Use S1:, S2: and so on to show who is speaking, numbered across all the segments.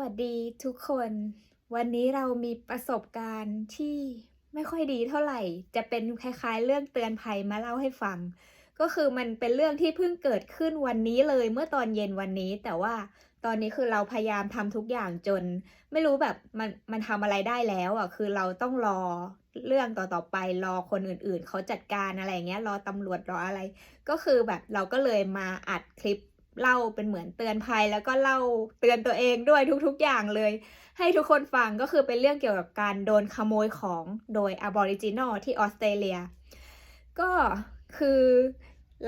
S1: วัสดีทุกคน วันนี้เรามีประสบการณ์ที่ไม่ค่อยดีเท่าไหร่ จะเป็นคล้ายๆ เรื่องเตือนภัยมาเล่าให้ฟัง ก็คือมันเป็นเรื่องที่เพิ่งเกิดขึ้นวันนี้เลยเมื่อตอนเย็นวันนี้ แต่ว่าตอนนี้คือเราพยายามทำทุกอย่างจน ไม่รู้แบบมันมันทำอะไรได้แล้วอะคือเราต้องรอเรื่องต่อๆไปรอคนอื่นๆ เขาจัดการอะไรเงี้ยรอตำรวจรออะไร ก็คือแบบเราก็เลยมาอัดคลิป เล่าเป็นเหมือนเตือนภัย แล้วก็เล่าเตือนตัวเองด้วยทุกๆอย่างเลย ให้ทุกคนฟังก็คือเป็นเรื่องเกี่ยวกับการโดนขโมยของโดย Aboriginal ที่ออสเตรเลีย ก็คือ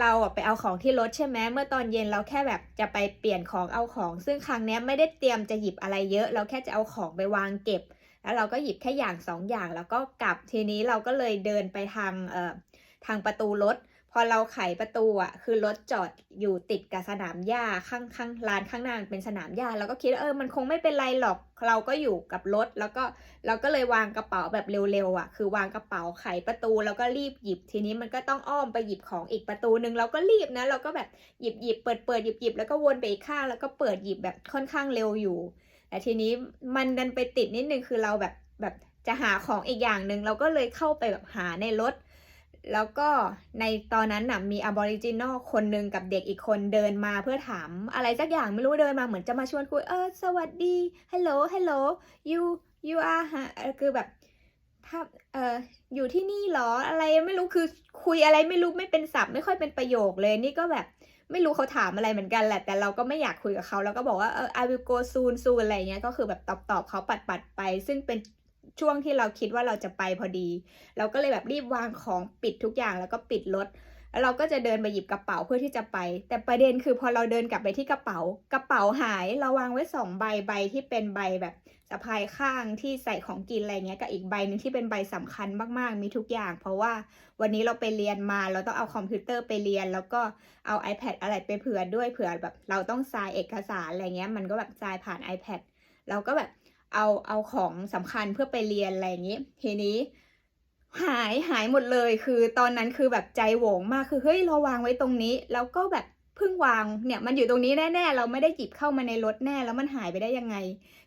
S1: เราไปเอาของที่รถใช่ไหมเมื่อตอนเย็นเราแค่แบบจะไปเปลี่ยนของเอาของ ซึ่งครั้งนี้ไม่ได้เตรียมจะหยิบอะไรเยอะ เราแค่จะเอาของไปวางเก็บ แล้วเราก็หยิบแค่อย่างสองอย่างแล้วก็กลับทีนี้เราก็เลยเดินไปทางเอ่อทางประตูรถ พอเราไขประตูอะคือรถจอดอยู่ติดกับสนามหญ้าข้างข้างร้านข้างหน้าเป็นสนามหญ้าเราก็คิดเออมันคงไม่เป็นไรหรอกเราก็อยู่กับรถแล้วก็เราก็เลยวางกระเป๋าแบบเร็วๆอะ คือวางกระเป๋าไขประตูแล้วก็รีบหยิบทีนี้มันก็ต้องอ้อมไปหยิบของอีกประตูหนึ่งเราก็รีบนะ เราก็แบบหยิบหยิบเปิดเปิดหยิบหยิบแล้วก็วนไปอีกข้างแล้วก็เปิดหยิบแบบค่อนข้างเร็วอยู่แต่ทีนี้มันดันไปติดนิดนึงคือเราแบบแบบจะหาของอีกอย่างหนึ่งเราก็เลยเข้าไปแบบหาในรถ แล้วก็ในตอนนั้นน่ะมีอบอริจินอลคนหนึ่งกับเด็กอีกคนเดินมาเพื่อถามอะไรสักอย่างไม่รู้เดินมาเหมือนจะมาชวนคุยเออสวัสดีฮัลโหลฮัลโหล you you are ฮะคือแบบถ้าเอออยู่ที่นี่เหรออะไรไม่รู้คือคุยอะไรไม่รู้ไม่เป็นศัพท์ไม่ค่อยเป็นประโยคเลยนี่ก็แบบไม่รู้เขาถามอะไรเหมือนกันแหละ แต่เราก็ไม่อยากคุยกับเขา แล้วก็บอกว่าเออ I will go soon soon อะไรเงี้ยก็คือแบบตอบตอบเขาปัดปัดไป ซึ่งเป็น ช่วงที่เราคิดว่าเราจะไปพอดี เราก็เลยแบบรีบวางของปิดทุกอย่างแล้วก็ปิดรถแล้วเราก็จะเดินไปหยิบกระเป๋าเพื่อที่จะไป แต่ประเด็นคือพอเราเดินกลับไปที่กระเป๋า กระเป๋าหายเราวางไว้สองใบใบที่เป็นใบแบบสะพายข้างที่ใส่ของกินอะไรเงี้ยกับอีกใบหนึ่งที่เป็นใบสำคัญมากๆมีทุกอย่าง เพราะว่าวันนี้เราไปเรียนมาเราต้องเอาคอมพิวเตอร์ไปเรียน แล้วก็เอา iPad อะไรไปเผื่อด้วยเผื่อแบบ เราต้องทรายเอกสารอะไรเงี้ยมันก็แบบทรายผ่าน iPad เราก็แบบ เอาเอาของสำคัญเพื่อไปเรียนอะไรอย่างนี้ทีนี้ หายหายหมดเลยคือตอนนั้นคือแบบใจโหวงมากคือเฮ้ยเราวางไว้ตรงนี้ แล้วก็แบบเพิ่งวางเนี่ยมันอยู่ตรงนี้แน่ๆเราไม่ได้หยิบเข้ามาในรถแน่ แล้วมันหายไปได้ยังไง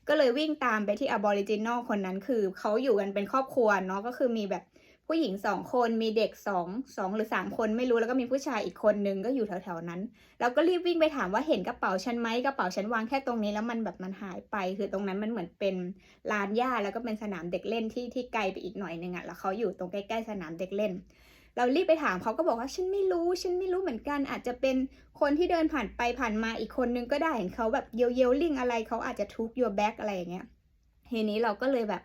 S1: ก็เลยวิ่งตามไปที่อบอริจินอลคนนั้นคือเขาอยู่กันเป็นครอบครัวเนาะก็คือมีแบบ ผู้หญิงสองคนมีเด็กสองสองหรือสามคนไม่รู้แล้วก็มีผู้ชายอีกคนนึงก็อยู่แถวๆนั้น เราก็รีบวิ่งไปถามว่าเห็นกระเป๋าฉันไหมกระเป๋าฉันวางแค่ตรงนี้แล้วมันแบบมันหายไป คือตรงนั้นมันเหมือนเป็นลานหญ้าแล้วก็เป็นสนามเด็กเล่นที่ที่ไกลไปอีกหน่อยนึงอะแล้วเขาอยู่ตรงใกล้ๆสนามเด็กเล่น เรารีบไปถามเขาก็บอกว่าฉันไม่รู้ ฉันไม่รู้เหมือนกัน อาจจะเป็นคนที่เดินผ่านไปผ่านมาอีกคนนึงก็ได้เห็นเขาแบบเยลเยลลิงอะไรเขาอาจจะทุกโยแบ็กอะไรอย่างเงี้ยทีนี้เราก็เลยแบบ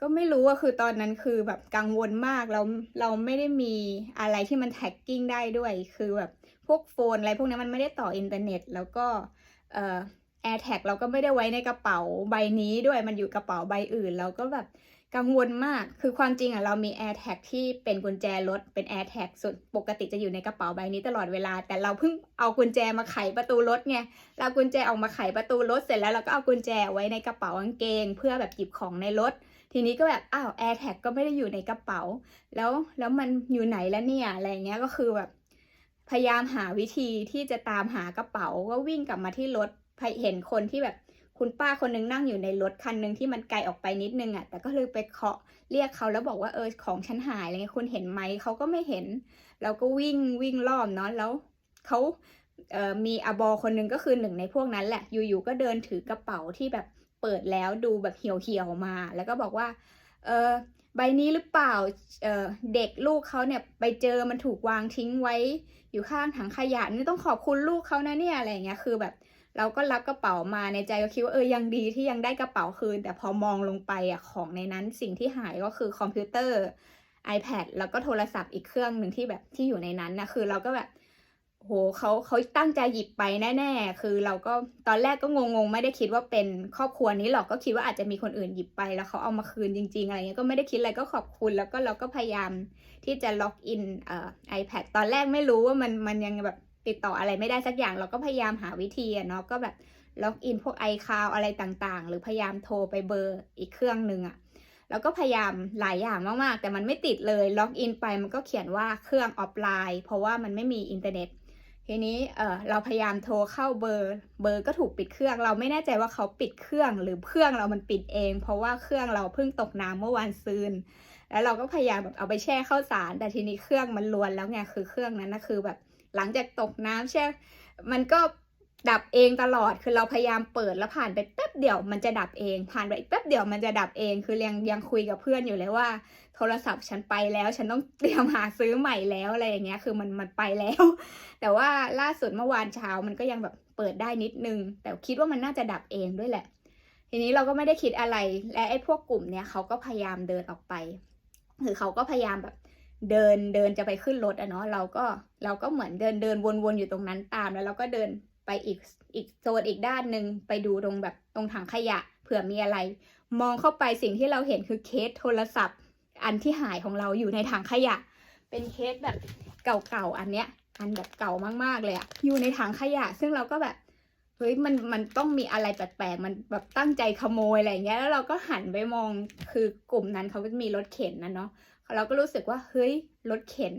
S1: ก็ไม่รู้ว่าคือตอนนั้นคือแบบกังวลมากเราเราไม่ได้มีอะไรที่มันแท็กกิ้งได้ด้วย คือแบบพวกโฟนอะไรพวกนี้มันไม่ได้ต่ออินเทอร์เน็ต แล้วก็เอ่อแอร์แท็กเราก็ไม่ได้ไว้ในกระเป๋าใบนี้ด้วยมันอยู่กระเป๋าใบอื่น เราก็แบบกังวลมาก คือความจริงอะเรามี Air Tag ที่เป็นกุญแจรถเป็น Air Tag ส่วนปกติจะอยู่ในกระเป๋าใบนี้ตลอดเวลา แต่เราเพิ่งเอากุญแจมาไขประตูรถไง เรากุญแจออกมาไขประตูรถเสร็จแล้วเราก็เอากุญแจไว้ในกระเป๋ากางเกง เพื่อแบบหยิบของในรถ ทีนี้ก็แบบอ้าว Air Tag ก็ไม่ได้อยู่ในกระเป๋า แล้วแล้วมันอยู่ไหนแล้วเนี่ยอะไรเงี้ยก็คือแบบพยายามหาวิธีที่จะตามหากระเป๋าก็วิ่งกลับมาที่รถเห็นคนที่แบบคุณป้าคนนึงนั่งอยู่ในรถคันหนึ่งที่มันไกลออกไปนิดนึงอะ แต่ก็เลยไปเคาะเรียกเขาแล้วบอกว่าเออของฉันหายอะไรเงี้ยคุณเห็นไหมเขาก็ไม่เห็นเราก็วิ่งวิ่งรอบเนาะแล้วเขาเอ่อมีอบอคนนึงก็คือหนึ่งในพวกนั้นแหละอยู่ๆก็เดินถือกระเป๋าที่แบบ เปิดแล้วดูแบบเหี่ยวๆมา แล้วก็บอกว่า เออใบนี้หรือเปล่าเออเด็กลูกเขาเนี่ยไปเจอมันถูกวางทิ้งไว้อยู่ข้างถังขยะนี่ต้องขอบคุณลูกเขานะเนี่ยอะไรเงี้ยคือแบบ เราก็รับกระเป๋ามาในใจก็คิดว่าเออยังดีที่ยังได้กระเป๋าคืน แต่พอมองลงไปอะของในนั้นสิ่งที่หายก็คือคอมพิวเตอร์ iPad แล้วก็โทรศัพท์อีกเครื่องหนึ่งที่แบบที่อยู่ในนั้นนะคือเราก็แบบ โหเขาเขาตั้งใจหยิบไปแน่ๆ คือเราก็ตอนแรกก็งงๆ ไม่ได้คิดว่าเป็นครอบครัวนี้หรอกก็คิดว่าอาจจะมีคนอื่นหยิบไป แล้วเขาเอามาคืนจริงๆ อะไรเงี้ยก็ไม่ได้คิดอะไรก็ขอบคุณ แล้วก็เราก็พยายามที่จะล็อกอินเอ่อ iPad ตอนแรกไม่รู้ว่ามันมันยังแบบติดต่ออะไรไม่ได้สักอย่าง เราก็พยายามหาวิธีเนาะก็แบบล็อกอินพวก iCloud อะไรต่างๆ หรือพยายามโทรไปเบอร์อีกเครื่องหนึ่งอะแล้วก็พยายามหลายอย่างมากๆ แต่มันไม่ติดเลยล็อกอินไปมันก็เขียนว่าเครื่องออฟไลน์ เพราะว่ามันไม่มีอินเทอร์เน็ต ทีนี้เออเราพยายามโทรเข้าเบอร์ เบอร์ก็ถูกปิดเครื่อง เราไม่แน่ใจว่าเขาปิดเครื่องหรือเครื่องเรามันปิดเอง เพราะว่าเครื่องเราเพิ่งตกน้ำเมื่อวานซืนแล้วเราก็พยายามแบบเอาไปแช่ข้าวสาร แต่ทีนี้เครื่องมันลวนแล้วไงคือเครื่องนั้นนะคือแบบหลังจากตกน้ำแช่ มันก็ดับเองตลอดคือเราพยายามเปิดแล้วผ่านไปแป๊บเดียวมันจะดับเอง ผ่านไปอีกแป๊บเดียวมันจะดับเอง คือยังยังคุยกับเพื่อนอยู่เลยว่า โทรศัพท์ฉันไปแล้ว ฉันต้องเตรียมหาซื้อใหม่แล้วอะไรอย่างเงี้ย คือมันมันไปแล้ว แต่ว่าล่าสุดเมื่อวานเช้ามันก็ยังแบบเปิดได้นิดนึง แต่คิดว่ามันน่าจะดับเองด้วยแหละ ทีนี้เราก็ไม่ได้คิดอะไร และไอ้พวกกลุ่มเนี้ยเขาก็พยายามเดินออกไปคือเขาก็พยายามแบบเดินเดินจะไปขึ้นรถอะเนาะเราก็เราก็เหมือนเดินเดินวนๆอยู่ตรงนั้นตามแล้วเราก็เดินไปอีกอีกโซนอีกด้านหนึ่งไปดูตรงแบบตรงถังขยะเผื่อมีอะไร มองเข้าไปสิ่งที่เราเห็นคือเคสโทรศัพท์ อันที่หายของเราอยู่ในถังขยะ เป็นเคสแบบเก่าๆอันเนี้ย อันแบบเก่ามากๆเลยอะอยู่ในถังขยะ ซึ่งเราก็แบบเฮ้ยมันมันต้องมีอะไรแปลกๆมันแบบตั้งใจขโมยอะไรอย่างเงี้ยแล้วเราก็หันไปมองคือกลุ่มนั้นเขาก็มีรถเข็นนะเนาะเราก็รู้สึกว่าเฮ้ยรถเข็น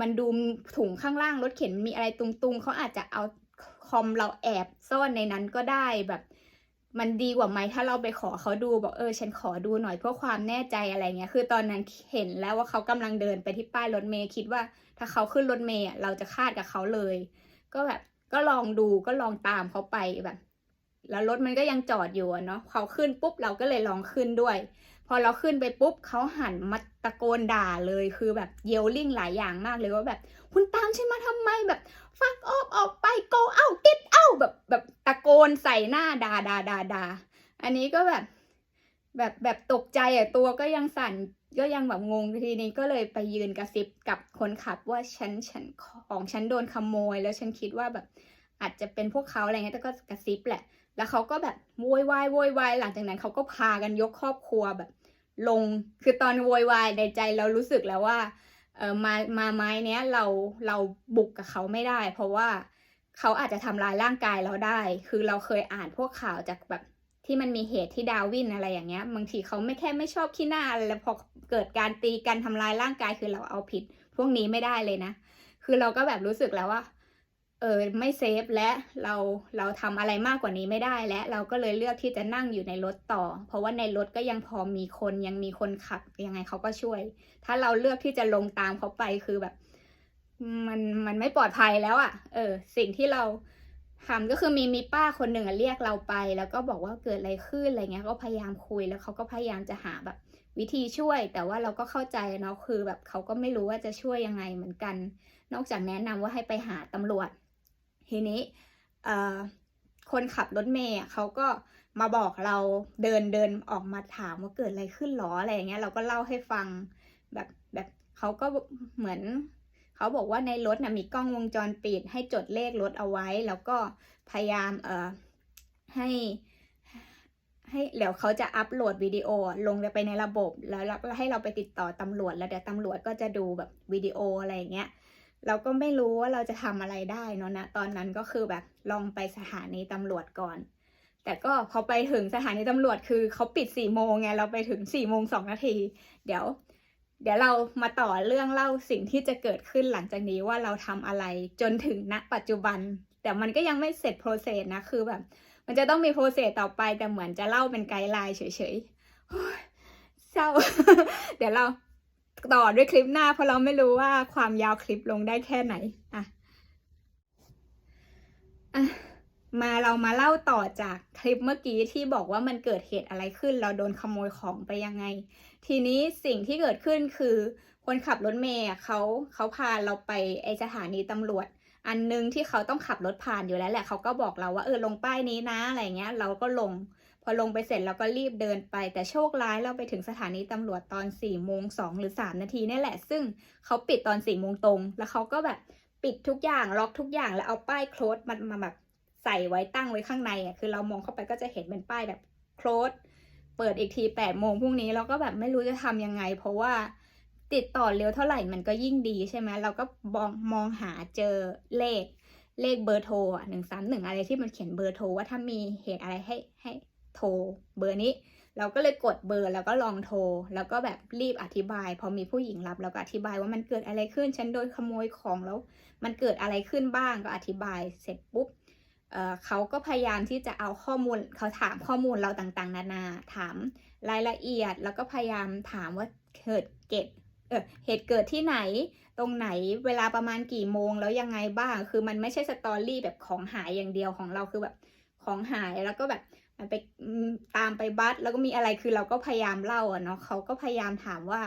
S1: มันดูถุงข้างล่างรถเข็นมีอะไรตุงๆเขาอาจจะเอาคอมเราแอบซ่อนในนั้นก็ได้แบบ มันดีกว่าไหมถ้าเราไปขอเขาดูบอกเออฉันขอดูหน่อยเพื่อความแน่ใจอะไรเงี้ย คือตอนนั้นเห็นแล้วว่าเขากำลังเดินไปที่ป้ายรถเมย์คิดว่า ถ้าเขาขึ้นรถเมย์เราจะคาดกับเขาเลย ก็แบบก็ลองดูก็ลองตามเขาไปแบบ แล้วรถมันก็ยังจอดอยู่เนาะเขาขึ้นปุ๊บเราก็เลยลองขึ้นด้วย พอเราขึ้นไปปุ๊บเขาหันมาตะโกนด่าเลยคือแบบเยลลิ่งหลายอย่างมากเลยว่าแบบ คุณตามฉันมาทำไมแบบ ฟักออกออกไป go out get out แบบแบบตะโกนใส่หน้าด่าด่าด่าดาอันนี้ก็แบบ แบบแบบตกใจอะตัวก็ยังสั่นก็ยังแบบงงทีนี้ก็เลยไปยืนกระซิบกับคนขับว่าฉันฉันของฉันโดนขโมย แล้วฉันคิดว่าแบบ อาจจะเป็นพวกเขาอะไรเงี้ยแต่ก็กระซิบแหละ แล้วเขาก็แบบโวยวายโวยวายหลังจากนั้นเขาก็พากันยกครอบครัวแบบ ลงคือตอนโวยวายในใจเรารู้สึกแล้วว่า เออมามาไม้เนี้ยเราเราบุกกับเขาไม่ได้ เพราะว่าเขาอาจจะทำร้ายร่างกายเราได้ คือเราเคยอ่านพวกข่าวจากแบบที่มันมีเหตุที่ดาวินอะไรอย่างเงี้ยบางทีเขาไม่แค่ไม่ชอบขี้หน้าอะไรแล้วพอเกิดการตีกันทำลายร่างกายคือเราเอาผิด พวกนี้ไม่ได้เลยนะ คือเราก็แบบรู้สึกแล้วว่า เออไม่เซฟและเราเราทำอะไรมากกว่านี้ไม่ได้และเราก็เลยเลือกที่จะนั่งอยู่ในรถต่อ เพราะว่าในรถก็ยังพอมีคนยังมีคนขับยังไงเขาก็ช่วย ถ้าเราเลือกที่จะลงตามเขาไปคือแบบ มันมันไม่ปลอดภัยแล้วอะ่ะ เออ สิ่งที่เราทำก็คือมีมีป้าคนหนึ่งเรียกเราไป แล้วก็บอกว่าเกิดอะไรขึ้นอะไรเงี้ยก็พยายามคุยแล้วเขาก็พยายามจะหาแบบ วิธีช่วย แต่ว่าเราก็เข้าใจเนาะคือแบบเขาก็ไม่รู้ว่าจะช่วยยังไงเหมือนกัน นอกจากแนะนำว่าให้ไปหาตำรวจ ทีนี้คนขับรถเมย์เขาก็มาบอกเราเดินเดินออกมาถามว่าเกิดอะไรขึ้นหรออะไรอย่างเงี้ยเราก็เล่าให้ฟังแบบแบบเขาก็เหมือนเขาบอกว่าในรถนะมีกล้องวงจรปิด ให้จดเลขรถเอาไว้ แล้วก็พยายามเอ่อให้ให้เดี๋ยวเขาจะอัปโหลดวิดีโอลงไปในระบบแล้วให้เราไปติดต่อตำรวจแล้วเดี๋ยวตำรวจก็จะดูแบบวิดีโออะไรอย่างเงี้ย เราก็ไม่รู้ว่าเราจะทำอะไรได้เนาะนะตอนนั้นก็คือแบบลองไปสถานีตำรวจก่อน แต่ก็พอไปถึงสถานีตำรวจคือเขาปิดสี่โมงไงเราไปถึงสี่โมงสองนาที เดี๋ยว เดี๋ยวเรามาต่อเรื่องเล่าสิ่งที่จะเกิดขึ้นหลังจากนี้ว่าเราทำอะไรจนถึงณปัจจุบัน แต่มันก็ยังไม่เสร็จโปรเซสนะคือแบบ มันจะต้องมีโปรเซสต่อไปแต่เหมือนจะเล่าเป็นไกด์ไลน์เฉยๆเศร้า เดี๋ยวเรา ต่อด้วยคลิปหน้า เพราะเราไม่รู้ว่าความยาวคลิปลงได้แค่ไหนอะอะมาเรามาเล่าต่อจากคลิปเมื่อกี้ที่บอกว่ามันเกิดเหตุอะไรขึ้น เราโดนขโมยของไปยังไง ทีนี้สิ่งที่เกิดขึ้นคือคนขับรถเมย์เขาเขาพาเราไปไอสถานีตำรวจ อันนึงที่เขาต้องขับรถผ่านอยู่แล้วแหละเขาก็บอกเราว่าเออลงป้ายนี้นะอะไรเงี้ย เราก็ลง พอลงไปเสร็จเราก็รีบเดินไป แต่โชคร้ายเราไปถึงสถานีตำรวจตอน4ี่โมงสองหรือสามนาทีนี่แหละ ซึ่งเขาปิดตอน4ี่โมงตรง แล้วเขาก็แบบปิดทุกอย่างล็อกทุกอย่างแล้วเอาป้ายโคลดมันมาแบบใส่ไว้ตั้งไว้ข้างในอะคือเรามองเข้าไปก็จะเห็นเป็นป้ายแบบโคลดเปิดอีกที8ปดโมงพรุ่งนี้เราก็แบบไม่รู้จะทำยังไง เพราะว่าติดต่อเร็วเท่าไหร่มันก็ยิ่งดีใช่ไหมเราก็มองมองหาเจอเลขเลขเบอร์โทรอะหนึ่งสามหนึ่งอะไรที่มันเขียนเบอร์โทรว่าถ้ามีเหตุอะไรให้ให้ โทรเบอร์นี้ เราก็เลยกดเบอร์แล้วก็ลองโทร แล้วก็แบบรีบอธิบาย พอมีผู้หญิงรับเราก็อธิบายว่ามันเกิดอะไรขึ้น ฉันโดนขโมยของแล้ว มันเกิดอะไรขึ้นบ้างก็อธิบายเสร็จปุ๊บเเขาก็พยายามที่จะเอาข้อมูลเขาถามข้อมูลเราต่างๆ นานา ถามรายละเอียด แล้วก็พยายามถามว่าเกิดเกิดเออเหตุเกิดที่ไหน ตรงไหนเวลาประมาณกี่โมงแล้วยังไงบ้าง คือมันไม่ใช่สตอรี่แบบของหายอย่างเดียวของเราคือแบบของหายแล้วก็แบบ ไปตามไปบัสแล้วก็มีอะไรคือเราก็พยายามเล่าอะเนาะเขาก็พยายามถามว่า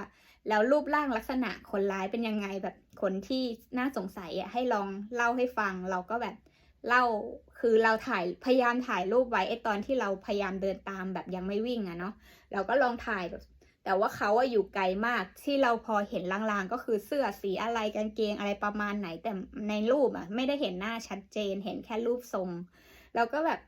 S1: แล้วรูปร่างลักษณะคนร้ายเป็นยังไงแบบคนที่น่าสงสัยอะให้ลองเล่าให้ฟัง เราก็แบบเล่าคือเราถ่ายพยายามถ่ายรูปไว้ไอตอนที่เราพยายามเดินตามแบบยังไม่วิ่งอะเนาะเราก็ลองถ่ายแบบแต่ว่าเขาอะอยู่ไกลมากที่เราพอเห็นลางๆ ก็คือเสื้อสีอะไรกางเกงอะไรประมาณไหนแต่ในรูปอะไม่ได้เห็นหน้าชัดเจนเห็นแค่รูปทรง เราก็แบบ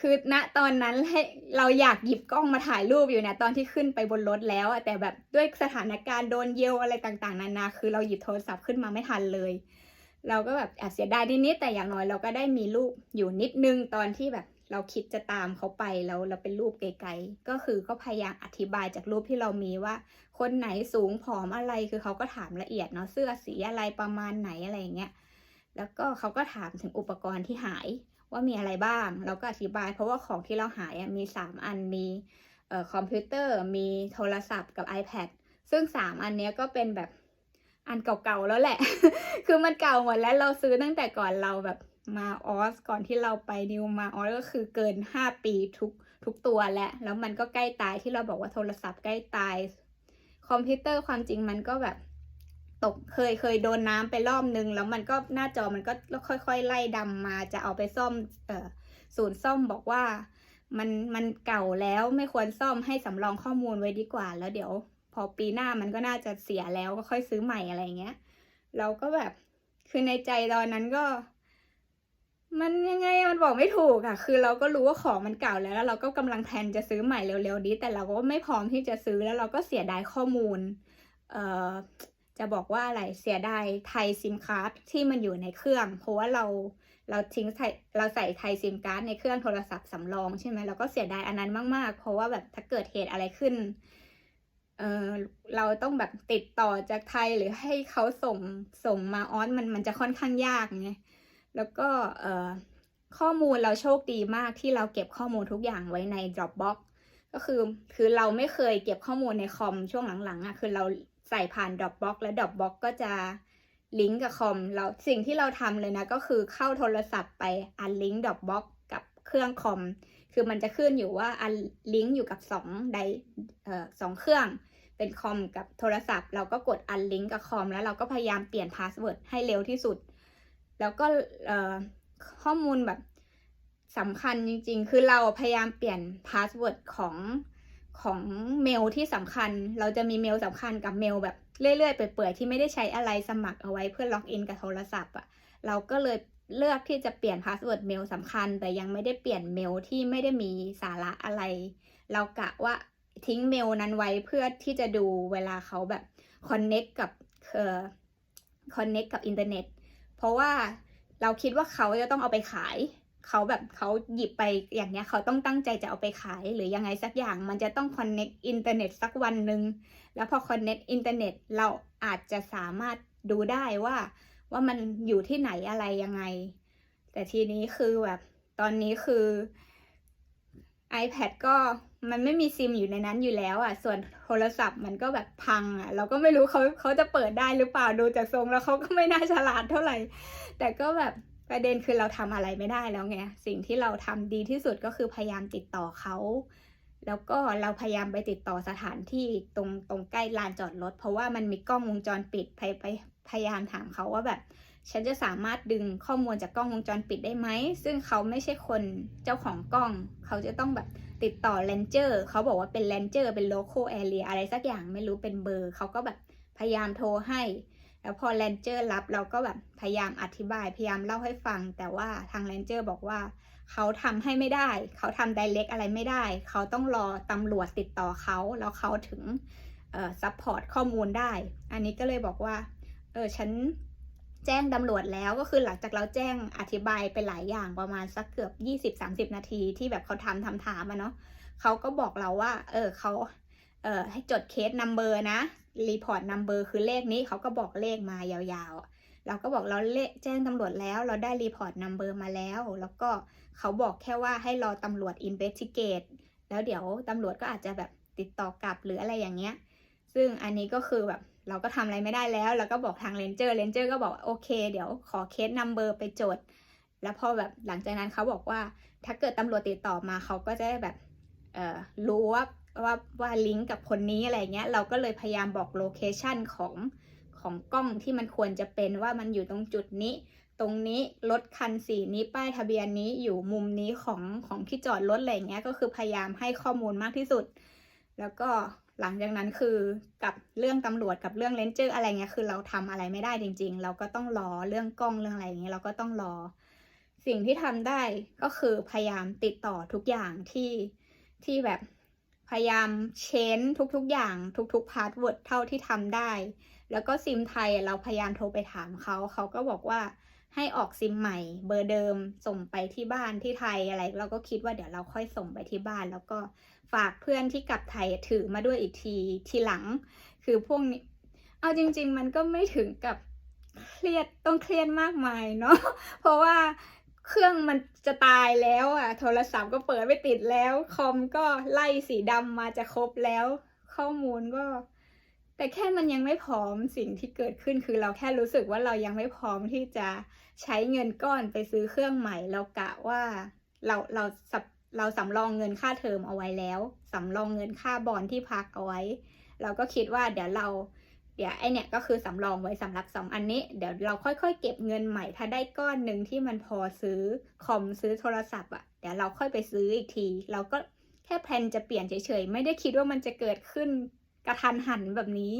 S1: คือณตอนนั้นให้เราอยากหยิบกล้องมาถ่ายรูปอยู่นะตอนที่ขึ้นไปบนรถแล้วแต่แบบด้วยสถานการณ์โดนเยลอะไรต่างๆนานาคือเราหยิบโทรศัพท์ขึ้นมาไม่ทันเลย เราก็แบบแอบเสียดายนิดๆแต่อย่างน้อยเราก็ได้มีรูปอยู่นิดนึงตอนที่แบบเราคิดจะตามเขาไปแล้วเราเป็นรูปไกลๆ ก็คือก็พยายามอธิบายจากรูปที่เรามีว่า คนไหนสูงผอมอะไรคือเขาก็ถามละเอียดเนาะเสื้อสีอะไรประมาณไหนอะไรอย่างเงี้ยแล้วก็เขาก็ถามถึงอุปกรณ์ที่หาย ว่ามีอะไรบ้าง เราก็อธิบาย เพราะว่าของที่เราหายมี 3 อันมีออคอมพิวเตอร์มีโทรศัพท์กับ iPad ซึ่ง 3 อันนี้ก็เป็นแบบอันเก่าๆแล้วแหละ คือมันเก่าหมดแล้วเราซื้อตั้งแต่ก่อนเราแบบมาออสก่อนที่เราไปนิวมาออสก็คือเกิน 5 ปีทุกทุกตัวแล้วแล้วมันก็ใกล้ตายที่เราบอกว่าโทรศัพท์ใกล้ตาย คอมพิวเตอร์ความจริงมันก็แบบ ตกเคยเคยโดนน้ำไปรอบนึง แล้วมันก็หน้าจอมันก็ค่อย ๆ ไล่ดำมาจะเอาไปซ่อมเออศูนย์ซ่อมบอกว่า มันมันเก่าแล้วไม่ควรซ่อมให้สำรองข้อมูลไว้ดีกว่า แล้วเดี๋ยว พอปีหน้ามันก็น่าจะเสียแล้วก็ค่อยซื้อใหม่อะไรเงี้ย เราก็แบบคือในใจตอนนั้นก็ มันยังไงมันบอกไม่ถูกอะคือเราก็รู้ว่าของมันเก่าแล้วแล้วเราก็กำลังแพลนจะซื้อใหม่เร็วๆนี้ แต่เราก็ไม่พร้อมที่จะซื้อแล้วเราก็เสียดายข้อมูล เอ่อ จะบอกว่าอะไรเสียดายไทยซิมการ์ดที่มันอยู่ในเครื่อง เพราะว่าเราเราทิ้งไทยเราใส่ไทยซิมการ์ดในเครื่องโทรศัพท์สำรองใช่ไหมเราก็เสียดายอันนั้นมาก ๆ เพราะว่าแบบถ้าเกิดเหตุอะไรขึ้นเออเราต้องแบบติดต่อจากไทยหรือให้เขาส่งส่งมาออนมันมันจะค่อนข้างยากไงแล้วก็เออข้อมูลเราโชคดีมากที่เราเก็บข้อมูลทุกอย่างไว้ใน Dropbox ก็คือคือเราไม่เคยเก็บข้อมูลในคอมช่วงหลังๆอะคือเรา ใส่ผ่าน Dropbox แล้ว Dropbox ก็จะลิงก์กับคอมเราสิ่งที่เราทำเลยนะก็คือเข้าโทรศัพท์ไปอันลิงก์ Dropbox กับเครื่องคอมคือมันจะขึ้นอยู่ว่าอันลิงก์อยู่กับสองไดเอ่อสองเครื่องเป็นคอมกับโทรศัพท์ เราก็กดอันลิงก์กับคอมแล้วเราก็พยายามเปลี่ยนพาสเวิร์ดให้เร็วที่สุด แล้วก็ข้อมูลแบบสำคัญจริงๆ คือเราพยายามเปลี่ยนพาสเวิร์ดของ ของเมลที่สำคัญ เราจะมีเมลสำคัญกับเมลแบบเรื่อยๆเปื่อยๆที่ไม่ได้ใช้อะไรสมัครเอาไว้เพื่อล็อกอินกับโทรศัพท์อะเราก็เลยเลือกที่จะเปลี่ยนพาสเวิร์ดเมลสำคัญ แต่ยังไม่ได้เปลี่ยนเมลที่ไม่ได้มีสาระอะไร เรากะว่าทิ้งเมลนั้นไว้เพื่อที่จะดูเวลาเขาแบบคอนเน็กกับเอ่อคอนเน็กกับอินเทอร์เน็ต เพราะว่าเราคิดว่าเขาจะต้องเอาไปขาย เขาแบบเขาหยิบไปอย่างเนี้ยเขาต้องตั้งใจจะเอาไปขาย หรือยังไงสักอย่างมันจะต้องคอนเน็กอินเทอร์เน็ตสักวันหนึ่งแล้วพอคอนเน็กอินเทอร์เน็ตเราอาจจะสามารถดูได้ว่า ว่ามันอยู่ที่ไหนอะไรยังไง แต่ทีนี้คือแบบตอนนี้คือ iPad ก็มันไม่มีซิมอยู่ในนั้นอยู่แล้วอะ ส่วนโทรศัพท์มันก็แบบพังอะ เราก็ไม่รู้เขาเขาจะเปิดได้หรือเปล่าดูจากทรงแล้วเขาก็ไม่น่าฉลาดเท่าไหร่ แต่ก็แบบ ประเด็นคือเราทำอะไรไม่ได้แล้วไงสิ่งที่เราทำดีที่สุดก็คือพยายามติดต่อเขา แล้วก็เราพยายามไปติดต่อสถานที่ตรงตรงใกล้ลานจอดรถ เพราะว่ามันมีกล้องวงจรปิดไปไปพยายามถามเขาว่าแบบ ฉันจะสามารถดึงข้อมูลจากกล้องวงจรปิดได้ไหม ซึ่งเขาไม่ใช่คนเจ้าของกล้อง เขาจะต้องแบบติดต่อเลนเจอร์เขาบอกว่าเป็นเลนเจอร์เป็นโลโก้แอเรียอะไรสักอย่างไม่รู้เป็นเบอร์ เขาก็แบบพยายามโทรให้ แล้วพอเลนเจอร์รับเราก็แบบพยายามอธิบายพยายามเล่าให้ฟัง แต่ว่าทางเลนเจอร์บอกว่า เขาทำให้ไม่ได้ เขาทำไดเ c กอะไรไม่ได้ เขาต้องรอตำรวจติดต่อเขาแล้วเขาถึงเอ่อซัพพอร์ตข้อมูลได้ อันนี้ก็เลยบอกว่าเออฉันแจ้งตำรวจแล้วก็คือหลังจากเราแจ้งอธิบายไปหลายอย่างประมาณสักเกือบ 20-30 นาทีที่แบบเขาทำทำถามอะเนาะเขาก็บอกเราว่า เออเขาเออให้จดเคสนัมเบอร์นะ รีพอร์ตนัมเบอร์คือเลขนี้เขาก็บอกเลขมายาวๆ เราก็บอกเราเลแจ้งตำรวจแล้ว เราได้รีพอร์ตนัมเบอร์มาแล้ว แล้วก็เขาบอกแค่ว่าให้รอตำรวจอินเวสติเกตแล้วเดี๋ยวตำรวจก็อาจจะแบบติดต่อกลับหรืออะไรอย่างเงี้ย ซึ่งอันนี้ก็คือแบบเราก็ทำอะไรไม่ได้แล้วแล้วก็บอกทางเลนเจอร์เลนเจอร์ก็บอกโอเค เดี๋ยวขอเคสนัมเบอร์ไปจด แล้วพอแบบหลังจากนั้นเขาบอกว่า ถ้าเกิดตำรวจติดต่อมาเขาก็จะได้แบบเออรู้ว่า ว่าว่าลิงก์กับคนนี้อะไรเงี้ยเราก็เลยพยายามบอกโลเคชันของของกล้องที่มันควรจะเป็นว่ามันอยู่ตรงจุดนี้ ตรงนี้รถคันสีนี้ป้ายทะเบียนนี้อยู่มุมนี้ของของที่จอดรถอะไรเงี้ยก็คือพยายามให้ข้อมูลมากที่สุด แล้วก็หลังจากนั้นคือกับเรื่องตำรวจกับเรื่องเลนเจอร์อะไรเงี้ยคือเราทำอะไรไม่ได้จริง ๆ เราก็ต้องรอเรื่องกล้องเรื่องอะไรอย่างเงี้ยเราก็ต้องรอ สิ่งที่ทำได้ก็คือพยายามติดต่อทุกอย่างที่ที่แบบ พยายามเชนทุกๆอย่างทุกๆพาสเวิร์ดเท่าที่ทำได้ แล้วก็ซิมไทยเราพยายามโทรไปถามเขา เขาก็บอกว่าให้ออกซิมใหม่เบอร์เดิมส่งไปที่บ้านที่ไทยอะไร เราก็คิดว่าเดี๋ยวเราค่อยส่งไปที่บ้าน แล้วก็ฝากเพื่อนที่กลับไทยถือมาด้วยอีกทีทีหลัง คือพวกนี้ เอาจริง ๆ มันก็ไม่ถึงกับเครียดต้องเครียดมากมายเนาะเพราะว่า เครื่องมันจะตายแล้วอะ โทรศัพท์ก็เปิดไม่ติดแล้ว คอมก็ไล่สีดำมาจะครบแล้ว ข้อมูลก็ แต่แค่มันยังไม่พร้อมสิ่งที่เกิดขึ้นคือเราแค่รู้สึกว่าเรายังไม่พร้อมที่จะใช้เงินก้อนไปซื้อเครื่องใหม่เรากะว่าเราเราสับเราสำรองเงินค่าเทอมเอาไว้แล้ว สำรองเงินค่าบอลที่พักเอาไว้ เราก็คิดว่าเดี๋ยวเรา เดี๋ยวไอเนี่ยก็คือสำรองไว้สำหรับสองอันนี้ เดี๋ยวเราค่อยๆ เก็บเงินใหม่ถ้าได้ก้อนหนึ่งที่มันพอซื้อคอมซื้อโทรศัพท์อะ่ะเดี๋ยวเราค่อยไปซื้ออีกที เราก็แค่แพลนจะเปลี่ยนเฉยๆ ไม่ได้คิดว่ามันจะเกิดขึ้นกระทันหันแบบนี้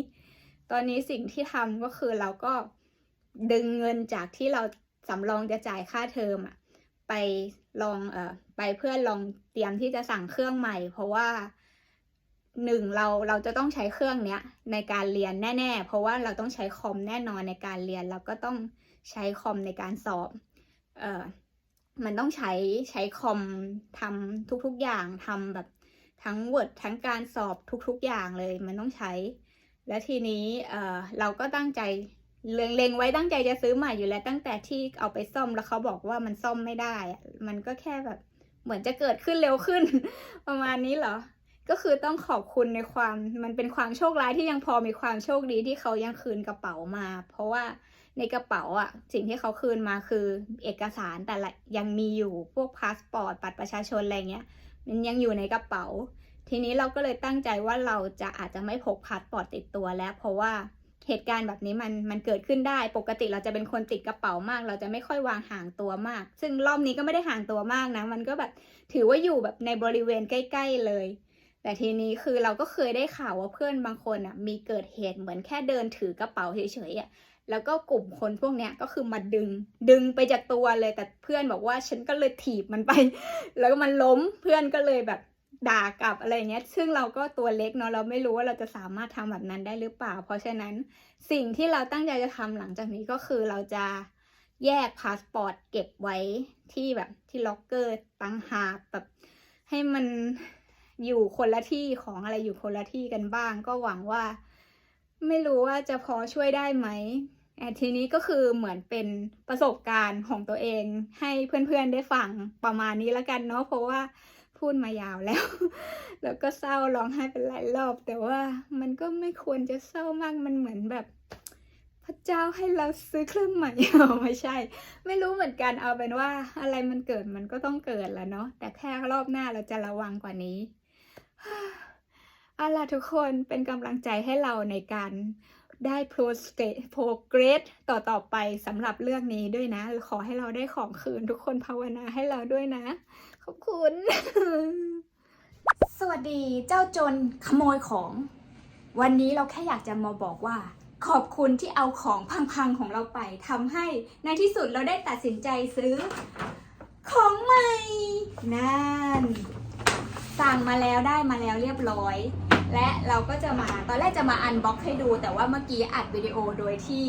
S1: ตอนนี้สิ่งที่ทำก็คือเราก็ดึงเงินจากที่เราสำรองจะจ่ายค่าเทอมอะไปลองเอ่อไปเพื่อลองเตรียมที่จะสั่งเครื่องใหม่ เพราะว่า หนึ่งเราเราจะต้องใช้เครื่องเนี้ยในการเรียนแน่ ๆ เพราะว่าเราต้องใช้คอมแน่นอนในการเรียนแล้วก็ต้องใช้คอมในการสอบเอ่อมันต้องใช้ใช้คอมทำทุกๆอย่างทำแบบทั้ง Word ทั้งการสอบทุกๆอย่างเลยมันต้องใช้ และทีนี้เอ่อเราก็ตั้งใจเล็งๆไว้ตั้งใจจะซื้อใหม่อยู่แล้วตั้งแต่ที่เอาไปซ่อมแล้วเขาบอกว่ามันซ่อมไม่ได้ มันก็แค่แบบเหมือนจะเกิดขึ้นเร็วขึ้น ประมาณนี้เหรอ ก็คือต้องขอบคุณในความมันเป็นความโชคร้ายที่ยังพอมีความโชคดีที่เขายังคืนกระเป๋ามา เพราะว่าในกระเป๋าอะสิ่งที่เขาคืนมาคือเอกสารแต่ละยังมีอยู่พวกพาสปอร์ตบัตรประชาชนอะไรเงี้ยมันยังอยู่ในกระเป๋า ทีนี้เราก็เลยตั้งใจว่าเราจะอาจจะไม่พกพาสปอร์ตติดตัวแล้ว เพราะว่าเหตุการณ์แบบนี้มันมันเกิดขึ้นได้ ปกติเราจะเป็นคนติดกระเป๋ามาก เราจะไม่ค่อยวางห่างตัวมาก ซึ่งรอบนี้ก็ไม่ได้ห่างตัวมากนะ มันก็แบบถือว่าอยู่แบบในบริเวณใกล้ ๆ เลย แต่ทีนี้คือเราก็เคยได้ข่าวว่าเพื่อนบางคนอะมีเกิดเหตุเหมือนแค่เดินถือกระเป๋าเฉยๆอะแล้วก็กลุ่มคนพวกเนี้ยก็คือมาดึงดึงไปจากตัวเลยแต่เพื่อนบอกว่าฉันก็เลยถีบมันไป แล้วก็มันล้มเพื่อนก็เลยแบบด่ากลับอะไรเงี้ย ซึ่งเราก็ตัวเล็กเนาะเราไม่รู้ว่าเราจะสามารถทำแบบนั้นได้หรือเปล่า เพราะฉะนั้นสิ่งที่เราตั้งใจจะทำหลังจากนี้ก็คือเราจะแยกพาสปอร์ตเก็บไว้ที่แบบที่ล็อกเกอร์ตั้งหากแบบให้มัน อยู่คนละที่ของอะไรอยู่คนละที่กันบ้าง ก็หวังว่า ไม่รู้ว่าจะพอช่วยได้ไหมแต่ทีนี้ก็คือเหมือนเป็นประสบการณ์ของตัวเอง ให้เพื่อนๆได้ฟังประมาณนี้แล้วกันเนาะเพราะว่าพูดมายาวแล้ว แล้วก็เศร้าร้องไห้เป็นหลายรอบ แต่ว่ามันก็ไม่ควรจะเศร้ามากมันเหมือนแบบ พระเจ้าให้เราซื้อเครื่องใหม่ไม่ใช่ ไม่รู้เหมือนกันเอาเป็นว่า อะไรมันเกิดมันก็ต้องเกิดแล้วเนาะแต่แค่รอบหน้าเราจะระวังกว่านี้ เอาล่ะทุกคนเป็นกำลังใจให้เราในการได้ progress ต่อต่อไปสำหรับเรื่องนี้ด้วยนะ ขอให้เราได้ของคืนทุกคนภาวนาให้เราด้วยนะ ขอบคุณ สวัสดีเจ้าโจรขโมยของ วันนี้เราแค่อยากจะมาบอกว่า ขอบคุณที่เอาของพังๆของเราไปทำให้ในที่สุดเราได้ตัดสินใจซื้อ ของใหม่นั่น สั่งมาแล้วได้มาแล้วเรียบร้อย และเราก็จะมาตอนแรกจะมาอันบ็อกให้ดู แต่ว่าเมื่อกี้อัดวิดีโอโดยที่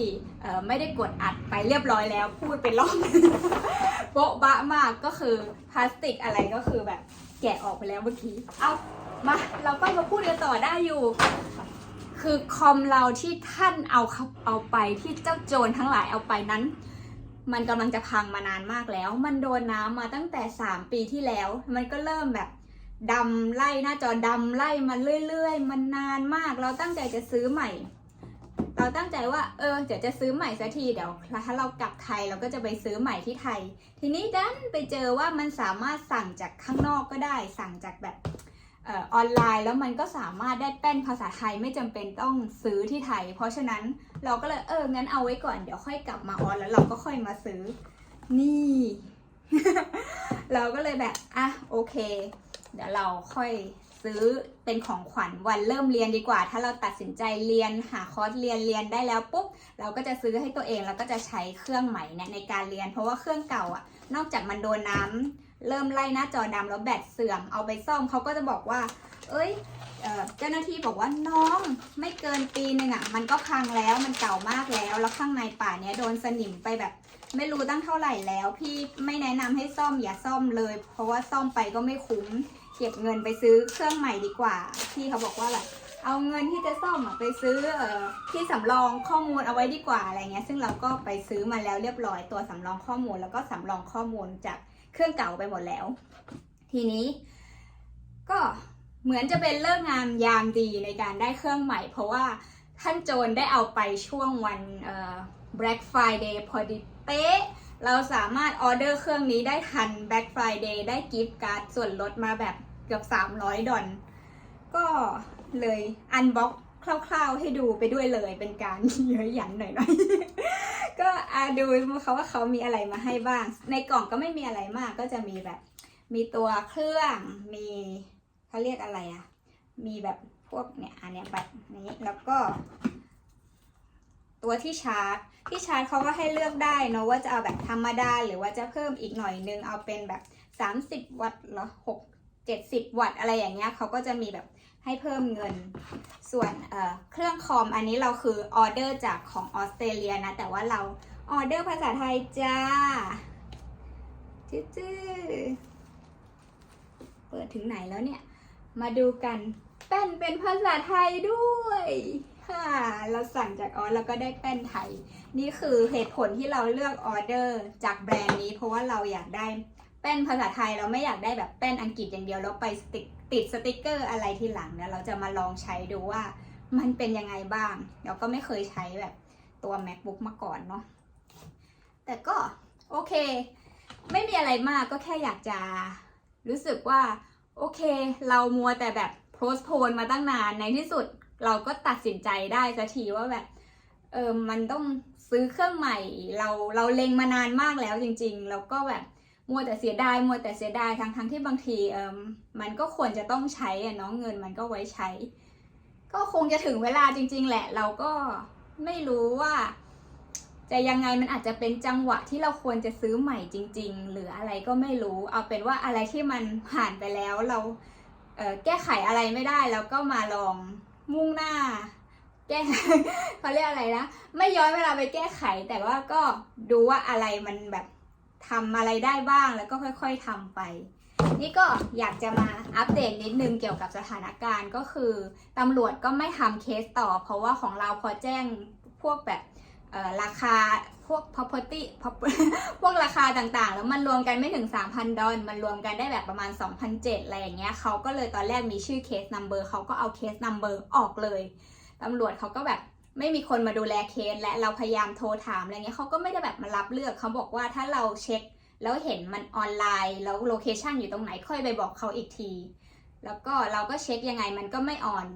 S1: ไม่ได้กดอัดไปเรียบร้อยแล้ว พูดเป็นรอบโบ๊ะบะมากก็คือพลาสติกอะไรก็คือแบบแกะออกไปแล้วเมื่อกี้เอามาเราก็มาพูดกันต่อได้อยู่ คือคอมเราที่ท่านเอาเอาไปที่เจ้าโจรทั้งหลายเอาไปนั้นมันกำลังจะพังมานานมากแล้ว มันโดนน้ำมาตั้งแต่ 3 ปีที่แล้ว มันก็เริ่มแบบ ดำไล่หน้าจอดำไล่มันเรื่อย ๆ มันนานมาก เราตั้งใจจะซื้อใหม่ เราตั้งใจว่า เออเดี๋ยวจะซื้อใหม่สักทีเดี๋ยวถ้าเรากลับไทยเราก็จะไปซื้อใหม่ที่ไทย ทีนี้ดันไปเจอว่ามันสามารถสั่งจากข้างนอกก็ได้ สั่งจากแบบออนไลน์แล้วมันก็สามารถได้แป้นภาษาไทยไม่จำเป็นต้องซื้อที่ไทย เพราะฉะนั้นเราก็เลยเอองั้นเอาไว้ก่อนเดี๋ยวค่อยกลับมาออนแล้วเราก็ค่อยมาซื้อ นี่ เราก็เลยแบบอะโอเค เดี๋ยวเราค่อยซื้อเป็นของขวัญวันเริ่มเรียนดีกว่า ถ้าเราตัดสินใจเรียนหาคอร์สเรียนเรียนได้แล้วปุ๊บเราก็จะซื้อให้ตัวเองแล้วก็จะใช้เครื่องใหม่เนี่ยในการเรียน เพราะว่าเครื่องเก่าอะ นอกจากมันโดนน้ำเริ่มไล่หน้าจอดำแล้วแบตเสื่อมเอาไปซ่อมเขาก็จะบอกว่า เอ้ยเอ่อเจ้าหน้าที่บอกว่าน้องไม่เกินปีหนึ่งอะมันก็พังแล้วมันเก่ามากแล้ว แล้วข้างในป่าเนี้ยโดนสนิมไปแบบ ไม่รู้ตั้งเท่าไหร่แล้ว พี่ไม่แนะนำให้ซ่อมอย่าซ่อมเลย เพราะว่าซ่อมไปก็ไม่คุ้ม เก็บเงินไปซื้อเครื่องใหม่ดีกว่า พี่เขาบอกว่าแบบเอาเงินที่จะซ่อมไปซื้ออที่สำรองข้อมูลเอาไว้ดีกว่าอะไรเงี้ย ซึ่งเราก็ไปซื้อมาแล้วเรียบร้อยตัวสำรองข้อมูล แล้วก็สำรองข้อมูลจากเครื่องเก่าไปหมดแล้ว ทีนี้ ก็เหมือนจะเป็นเลิกงามยามดีในการได้เครื่องใหม่ เพราะว่าท่านโจรได้เอาไปช่วงวัน Black Friday พอดี เป๊ะ เราสามารถออเดอร์เครื่องนี้ได้ทัน Black Friday ได้กิฟต์การ์ดส่วนลดมาแบบเกือบ 300 ดอลก็เลยอันบ็อกคร่าวๆให้ดูไปด้วยเลยเป็นการเยอะหยันหน่อยๆ ก็อาดูเขาว่าเขามีอะไรมาให้บ้าง ในกล่องก็ไม่มีอะไรมากก็จะมีแบบ มีตัวเครื่องมีเขาเรียกอะไรอะมีแบบพวกเนี่ยอันเนี้ยแบบนี้แล้วก็ ตัวที่ชาร์จ ที่ชาร์จเขาก็ให้เลือกได้เนอะว่าจะเอาแบบธรรมดา หรือว่าจะเพิ่มอีกหน่อยนึงเอาเป็นแบบ 30 วัตต์เหรอ6 70 วัตต์อะไรอย่างเงี้ยเขาก็จะมีแบบให้เพิ่มเงิน ส่วนเเครื่องคอมอันนี้เราคือออเดอร์จากของออสเตรเลียนะ แต่ว่าเราออเดอร์ภาษาไทยจ้าจื้อๆเปิดถึงไหนแล้วเนี่ย มาดูกันแป้นเป็นภาษาไทยด้วย ค่ะ เราสั่งจากออสแล้วก็ได้แป้นไทย นี่คือเหตุผลที่เราเลือกออเดอร์จากแบรนด์นี้ เพราะว่าเราอยากได้แป้นภาษาไทยเราไม่อยากได้แบบแป้นอังกฤษอย่างเดียวแล้วไปติติดสติกเกอร์อะไรทีหลังเนี่ยเราจะมาลองใช้ดูว่ามันเป็นยังไงบ้าง เราก็ไม่เคยใช้แบบตัว macbook มาก่อนเนาะแต่ก็โอเค ไม่มีอะไรมากก็แค่อยากจะรู้สึกว่า โอเค เรามัวแต่แบบโพสโพนมาตั้งนานในที่สุด เราก็ตัดสินใจได้สักทีว่าแบบเออมันต้องซื้อเครื่องใหม่ เราเราเล็งมานานมากแล้วจริง ๆ แล้วก็แบบมัวแต่เสียดายมัวแต่เสียดายทั้งทั้งที่บางทีเออมันก็ควรจะต้องใช้อะเนาะเงินมันก็ไว้ใช้ ก็คงจะถึงเวลาจริง ๆ แหละ เราก็ไม่รู้ว่าจะยังไงมันอาจจะเป็นจังหวะที่เราควรจะซื้อใหม่จริง ๆ หรืออะไรก็ไม่รู้ เอาเป็นว่าอะไรที่มันผ่านไปแล้วเราเออแก้ไขอะไรไม่ได้แล้วก็มาลอง มุ่งหน้า แก้เขาเรียกอะไรนะ ไม่ย้อนเวลาไปแก้ไข แต่ว่าก็ดูว่าอะไรมันแบบทำอะไรได้บ้างแล้วก็ค่อยๆทำไป นี่ก็อยากจะมาอัปเดตนิดนึงเกี่ยวกับสถานการณ์ก็คือตำรวจก็ไม่ทำเคสต่อ เพราะว่าของเราพอแจ้งพวกแบบ ราคาพวก property พวกราคาต่างๆ แล้วมันรวมกันไม่ถึง 3,000 ดอลมันรวมกันได้แบบประมาณ 2,007อะไรอย่างเงี้ยเขาก็เลยตอนแรกมีชื่อเคส number เขาก็เอาเคส number ออกเลยตำรวจเขาก็แบบไม่มีคนมาดูแลเคส และเราพยายามโทรถามอะไรเงี้ยเขาก็ไม่ได้แบบมารับเลือกเขาบอกว่าถ้าเราเช็คแล้วเห็นมันออนไลน์ แล้วโลเคชันอยู่ตรงไหนค่อยไปบอกเขาอีกที แล้วก็เราก็เช็คยังไงมันก็ไม่ออน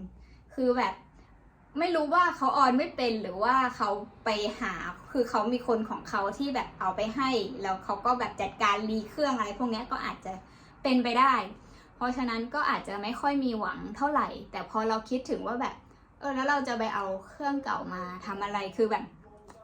S1: คือแบบ ไม่รู้ว่าเขาออนไม่เป็นหรือว่าเขาไปหาคือเขามีคนของเขาที่แบบเอาไปให้ แล้วเขาก็แบบจัดการรีเครื่องอะไรพวกนี้ก็อาจจะเป็นไปได้ เพราะฉะนั้นก็อาจจะไม่ค่อยมีหวังเท่าไหร่ แต่พอเราคิดถึงว่าแบบ เออแล้วเราจะไปเอาเครื่องเก่ามาทำอะไรคือแบบ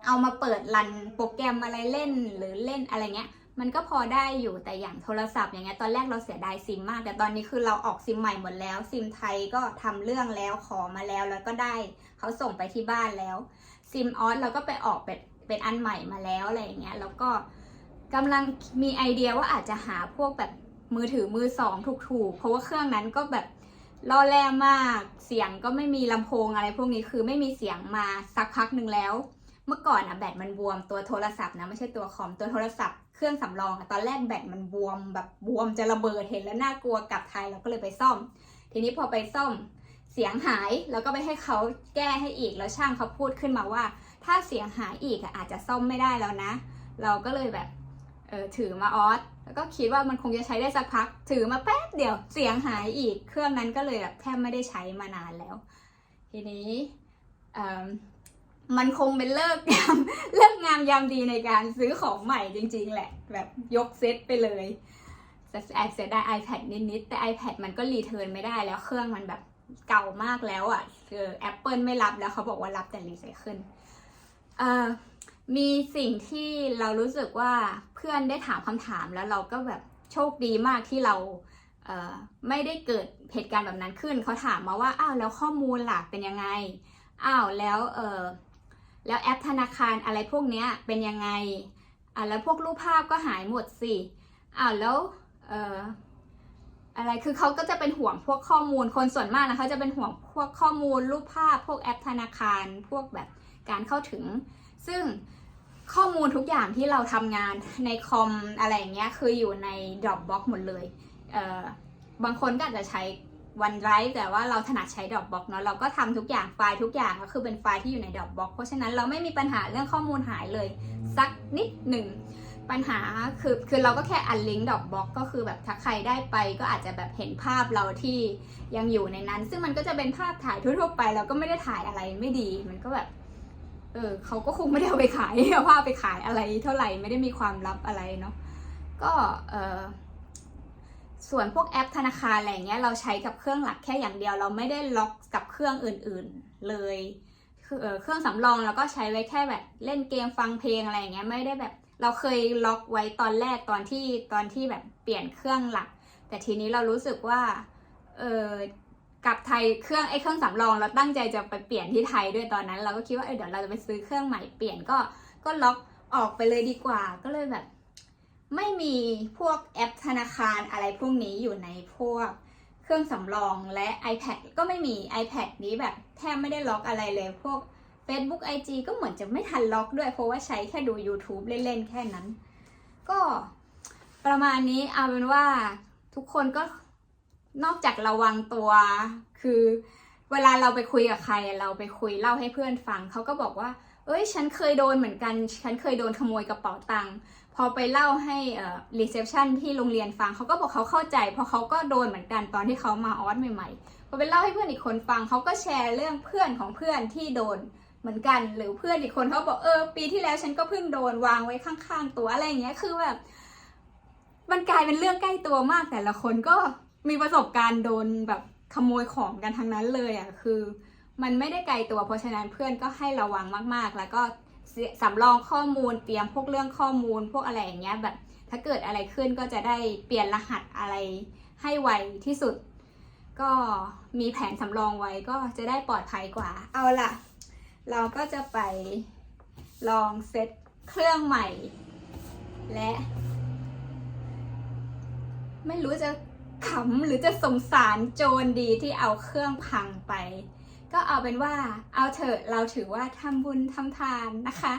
S1: เอามาเปิดรันโปรแกรมอะไรเล่นหรือเล่นอะไรเงี้ย มันก็พอได้อยู่แต่อย่างโทรศัพท์อย่างเงี้ยตอนแรกเราเสียดายซิมมาก แต่ตอนนี้คือเราออกซิมใหม่หมดแล้วซิมไทยก็ทำเรื่องแล้วขอมาแล้ว แล้วก็ได้เขาส่งไปที่บ้านแล้ว ซิมออสเราก็ไปออกเป็นเป็นอันใหม่มาแล้วอะไรอย่างเงี้ยแล้วก็กำลังมีไอเดียว่าอาจจะหาพวกแบบมือถือมือสองถูกๆ เพราะว่าเครื่องนั้นก็แบบล่อแร่มาก เสียงก็ไม่มีลำโพงอะไร พวกนี้คือไม่มีเสียงมาสักพักหนึ่งแล้ว เมื่อก่อนอะแบตมันบวมตัวโทรศัพท์นะไม่ใช่ตัวคอมตัวโทรศัพท์ เครื่องสำรองอะตอนแรกแบตมันบวมแบบบวมจะระเบิดเห็นแล้วน่ากลัวกลับไทยเราก็เลยไปซ่อม ทีนี้พอไปซ่อมเสียงหายแล้วก็ไปให้เขาแก้ให้อีกแล้วช่างเขาพูดขึ้นมาว่า ถ้าเสียงหายอีกอาจจะซ่อมไม่ได้แล้วนะ เราก็เลยแบบเออถือมาออสแล้วก็คิดว่ามันคงจะใช้ได้สักพัก ถือมาแป๊บเดียวเสียงหายอีก เครื่องนั้นก็เลยแบบแทบไม่ได้ใช้มานานแล้ว ทีนี้ มันคงเป็นเลิกยามเลิกงามยามดีในการซื้อของใหม่จริง ๆ แหละ แบบยกเซตไปเลยแต่แอบเสียดาย iPad นิดๆแต่ iPad มันก็รีเทิร์นไม่ได้แล้วเครื่องมันแบบเก่ามากแล้วอะ่ะคือ Apple ไม่รับแล้วเขาบอกว่ารับแต่รีไซเคิลเอ่อมีสิ่งที่เรารู้สึกว่าเพื่อนได้ถามคำถามแล้วเราก็แบบโชคดีมากที่เราเอ่อไม่ได้เกิดเหตุการณ์แบบนั้นขึ้นเขาถามมาว่าอ้าวแล้วข้อมูลหล่ะเป็นยังไงอ้าวแล้วเออ แล้วแอปธนาคารอะไรพวกเนี้ยเป็นยังไงอ่าแล้วพวกรูปภาพก็หายหมดสิอ้าวแล้วเอออะไรคือเขาก็จะเป็นห่วงพวกข้อมูลคนส่วนมากนะเขาจะเป็นห่วงพวกข้อมูลรูปภาพ พวกแอปธนาคารพวกแบบการเข้าถึง ซึ่งข้อมูลทุกอย่างที่เราทำงานในคอมอะไรอย่างเงี้ยคืออยู่ใน Dropbox หมดเลยเอ่อบางคนก็อาจจะใช้ OneDrive แต่ว่าเราถนัดใช้ Dropbox เนาะเราก็ทำทุกอย่างไฟล์ทุกอย่างก็คือเป็นไฟล์ที่อยู่ใน Dropbox เพราะฉะนั้นเราไม่มีปัญหาเรื่องข้อมูลหายเลย สักนิดหนึ่งปัญหาคือคือเราก็แค่อันลิงก์ Dropbox ก็คือแบบถ้าใครได้ไปก็อาจจะแบบเห็นภาพเราที่ยังอยู่ในนั้น ซึ่งมันก็จะเป็นภาพถ่ายทั่วๆไป เราก็ไม่ได้ถ่ายอะไรไม่ดี มันก็แบบเออเขาก็คงไม่ได้เอาไปขายเอาภาพไปขายอะไรเท่าไหร่ไม่ได้มีความลับอะไรเนาะก็เออ ส่วนพวกแอปธนาคารอะไรเงี้ยเราใช้กับเครื่องหลักแค่อย่างเดียว เราไม่ได้ล็อกกับเครื่องอื่นๆเลยคือเครื่องสำรองเราก็ใช้ไว้แค่แบบเล่นเกมฟังเพลงอะไรเงี้ยไม่ได้แบบ เราเคยล็อกไว้ตอนแรกตอนที่ตอนที่แบบเปลี่ยนเครื่องหลัก แต่ทีนี้เรารู้สึกว่าเออกลับไทยเครื่องไอ้เครื่องสำรองเราตั้งใจจะไปเปลี่ยนที่ไทยด้วยตอนนั้น เราก็คิดว่าเออเดี๋ยวเราจะไปซื้อเครื่องใหม่เปลี่ยนก็ก็ล็อกออกไปเลยดีกว่าก็เลยแบบ ไม่มีพวกแอปธนาคารอะไรพวกนี้อยู่ในพวกเครื่องสำรองและ iPad ก็ไม่มี iPad นี้แบบแทบไม่ได้ล็อกอะไรเลยพวก Facebook IG ก็เหมือนจะไม่ทันล็อกด้วยเพราะว่าใช้แค่ดู YouTube เล่น ๆ แค่นั้น ก็ประมาณนี้เอาเป็นว่าทุกคนก็นอกจากระวังตัว คือเวลาเราไปคุยกับใคร เราไปคุยเล่าให้เพื่อนฟัง เขาก็บอกว่า เอ้ย ฉันเคยโดนเหมือนกัน ฉันเคยโดนขโมยกระเป๋าตังค์ พอไปเล่าให้รีเซพชันที่โรงเรียนฟังเขาก็บอกเขาเข้าใจ เพราะเขาก็โดนเหมือนกันตอนที่เขามาออสใหม่ๆพอไปเล่าให้เพื่อนอีกคนฟังเขาก็แชร์เรื่องเพื่อนของเพื่อนที่โดนเหมือนกัน หรือเพื่อนอีกคนเขาบอกเออ ปีที่แล้วฉันก็เพิ่งโดนวางไว้ข้างๆ ตัวอะไรอย่างเงี้ยคือแบบมันกลายเป็นเรื่องใกล้ตัวมากแต่ละคนก็มีประสบการณ์โดนแบบขโมยของกันทั้งนั้นเลยอะคือ มันไม่ได้ไกลตัวเพราะฉะนั้นเพื่อนก็ให้ระวังมากๆ แล้วก็ สำรองข้อมูลเตรียมพวกเรื่องข้อมูลพวกอะไรอย่างเงี้ยแบบถ้าเกิดอะไรขึ้นก็จะได้เปลี่ยนรหัสอะไรให้ไวที่สุด ก็มีแผนสำรองไว้ก็จะได้ปลอดภัยกว่า เอาล่ะ เราก็จะไปลองเซตเครื่องใหม่ และ ไม่รู้จะขำหรือจะสงสารโจรดีที่เอาเครื่องพังไป ก็เอาเป็นว่า เอาเถอะเราถือว่าทำบุญทำทานนะคะ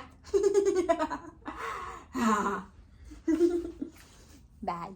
S1: บาย